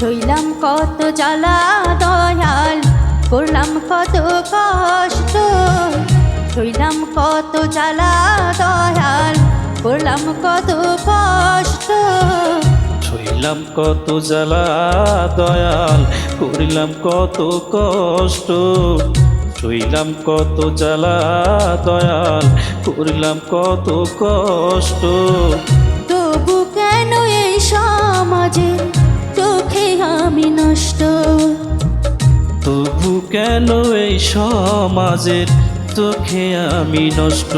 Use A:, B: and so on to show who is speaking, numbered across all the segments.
A: কত জ্বালা দয়াল করলাম কত কষ্ট সইলাম কত জ্বালা দয়াল করলাম কত কষ্ট।
B: ছইলাম কত জ্বালা দয়াল করিলাম কত কষ্ট ছইলাম কত জ্বালা দয়াল করিলাম কত কষ্ট।
A: তবু কেন এই সমাজে নষ্ট।
B: তবু কেন এই সমাজের চোখে আমি নষ্ট?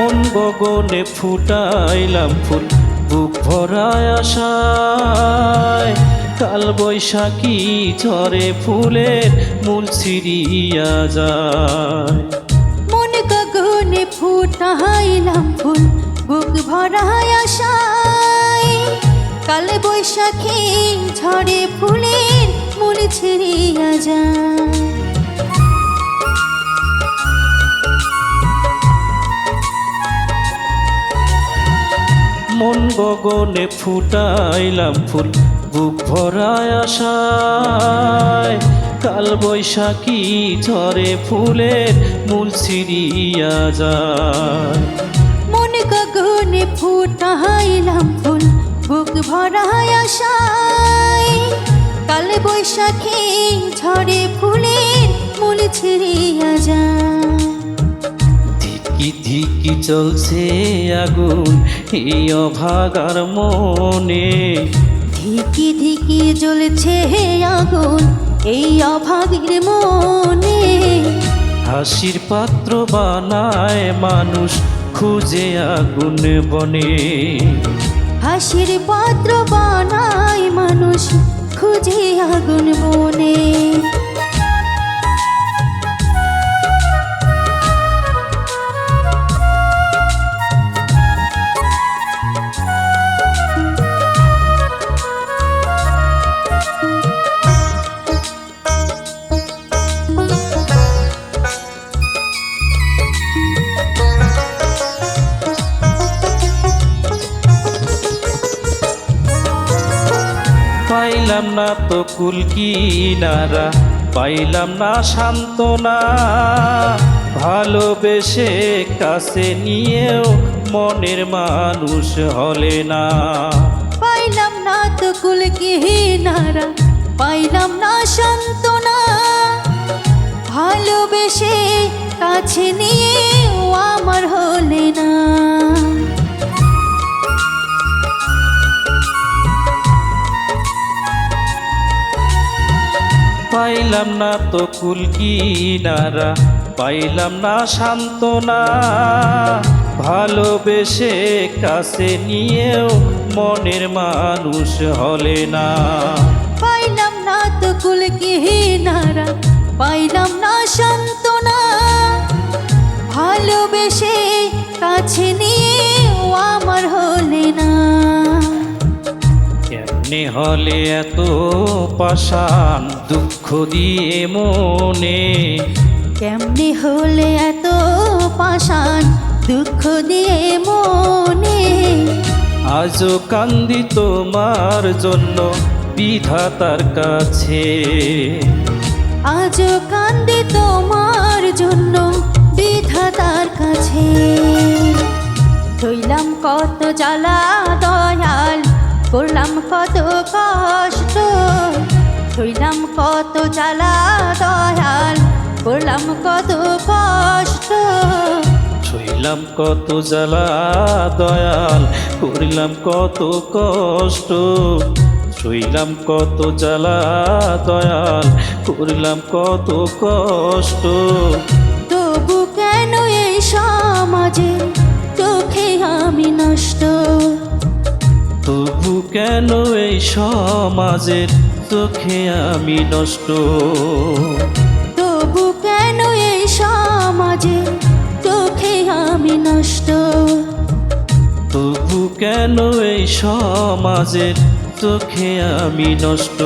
B: মন গগনে ফুটাইলাম ফুল, বুক ভরায় আশায়। কাল বৈশাখী ঝরে ফুলের মূল ছিড়িয়া যায়।
A: মন গগনে ফুটাইলাম ফুল, বুক ভরায় আশায়। কালে বৈশাখী ঝড়ে ফুলের মূল ছিড়িয়া যায়।
B: মন গগনে ফুটাইলাম ফুল, বুক ভরায় আশায়। কাল বৈশাখী ঝরে ফুলের মূল ছিড়িয়া যায়।
A: মন গগনে ফুটাইলাম ফুল, বুক ভরায় আশায়। কালে বৈশাখী
B: চলছে আগুন এই অভাগার মনে।
A: ধিকি ধিকি জ্বলছে হে আগুন এই অভাগীর মনে।
B: হাসির পাত্র বানায় মানুষ খুঁজে আগুন বনে।
A: হাসির পাত্র বানায় মানুষ খুঁজে আগুন বনে।
B: পাইলাম না তো কুল কিনারা, পাইলাম না সান্ত্বনা। ভালোবেসে কাছে নিয়েও মনের মানুষ হলে না।
A: পাইলাম না তো কুল কিনারা, পাইলাম না সান্ত্বনা। ভালোবেসে কাছে নিয়ে
B: পাইলাম না তো কুল কিনারা, পাইলাম না সান্ত্বনা। ভালোবেসে কাছে নিয়েও মনের মানুষ হলে না।
A: পাইলাম না তো কুল কিনারা, পাইলাম না সান্ত্বনা।
B: কেমনে হলে এত পাষাণ দুঃখ দিয়ে মনে।
A: কেমনে হলে এত পাষাণ দুঃখ দিয়ে মনে?
B: আজও কান্দি তোমার জন্য বিধাতার কাছে।
A: আজও কান্দি তোমার জন্য বিধাতার কাছে। ধইলাম কত জ্বালা করলাম কত কষ্ট ধইলাম কত জ্বালা দয়াল করলাম কত কষ্ট।
B: ছইলাম কত জ্বালা দয়াল করিলাম কত কষ্ট। ছইলাম কত জ্বালা দয়াল করিলাম কত কষ্ট।
A: তবু কেন এই সমাজে চোখে আমি নষ্ট? কেন এই সমাজের চোখে আমি নষ্ট।
B: তবু কেন এই সমাজে চোখে আমি নষ্ট? তবু কেন এই সমাজের চোখে আমি নষ্ট?